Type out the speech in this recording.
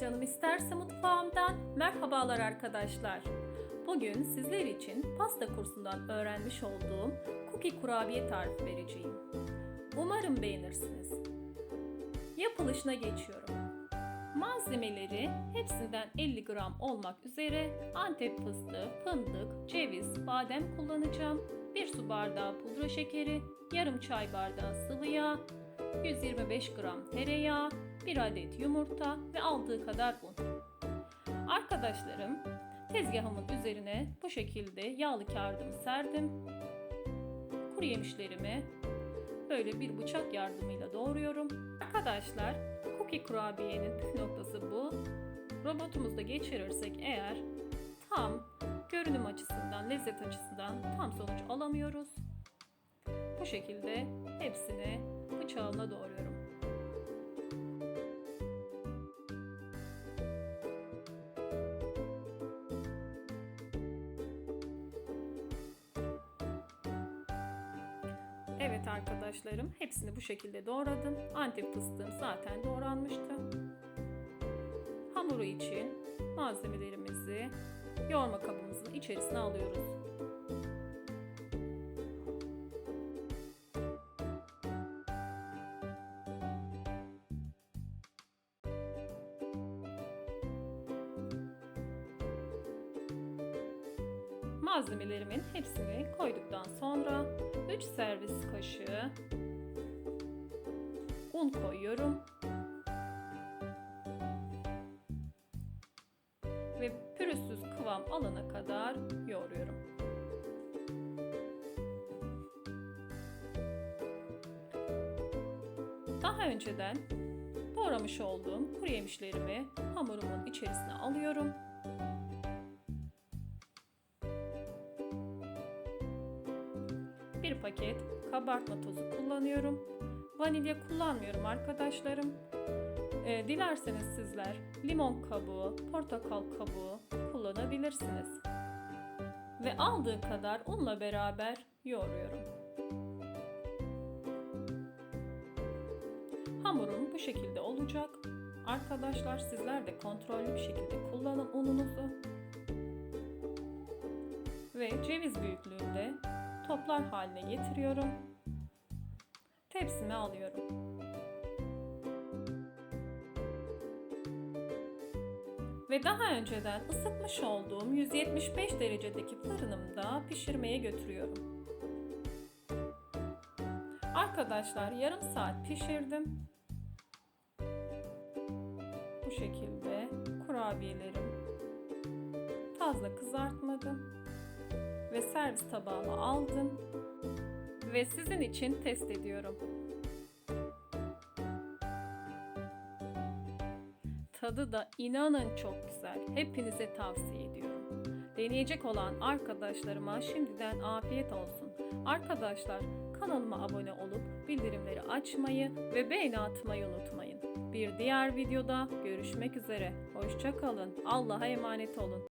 Canım isterse mutfağımdan merhabalar arkadaşlar. Bugün sizler için pasta kursundan öğrenmiş olduğum cookie kurabiye tarifi vereceğim. Umarım beğenirsiniz. Yapılışına geçiyorum. Malzemeleri hepsinden 50 gram olmak üzere antep fıstığı, fındık, ceviz, badem kullanacağım. 1 su bardağı pudra şekeri, yarım çay bardağı sıvı yağ, 125 gram tereyağı, 1 adet yumurta ve aldığı kadar un. Arkadaşlarım, tezgahımın üzerine bu şekilde yağlı kağıdımı serdim. Kuru yemişlerimi böyle bir bıçak yardımıyla doğruyorum. Arkadaşlar, cookie kurabiyenin püf noktası bu. Robotumuzda geçirirsek eğer tam görünüm açısından, lezzet açısından tam sonuç alamıyoruz. Bu şekilde hepsini bıçağımla doğruyorum. Evet arkadaşlarım, hepsini bu şekilde doğradım. Antep fıstığım zaten doğranmıştı. Hamuru için malzemelerimizi yoğurma kabımızın içerisine alıyoruz. Malzemelerimin hepsini koyduktan sonra 3 servis kaşığı un koyuyorum. Ve pürüzsüz kıvam alana kadar yoğuruyorum. Daha önceden doğramış olduğum kuru yemişlerimi hamurumun içerisine alıyorum. Bir paket kabartma tozu kullanıyorum. Vanilya kullanmıyorum arkadaşlarım. Ee, dilerseniz sizler limon kabuğu, portakal kabuğu kullanabilirsiniz. Ve aldığı kadar unla beraber yoğuruyorum. Hamurum bu şekilde olacak. Arkadaşlar sizler de kontrollü bir şekilde kullanın ununuzu. Ve ceviz büyüklüğünde toplar haline getiriyorum. Tepsime alıyorum. Ve daha önceden ısıtmış olduğum 175 derecedeki fırınımda pişirmeye götürüyorum. Arkadaşlar yarım saat pişirdim. Bu şekilde kurabiyelerim fazla kızartmadım ve servis tabağıma aldım ve sizin için test ediyorum. Tadı da inanın çok güzel. Hepinize tavsiye ediyorum. Deneyecek olan arkadaşlarıma şimdiden afiyet olsun. Arkadaşlar kanalıma abone olup bildirimleri açmayı ve beğeni atmayı unutmayın. Bir diğer videoda görüşmek üzere. Hoşça kalın. Allah'a emanet olun.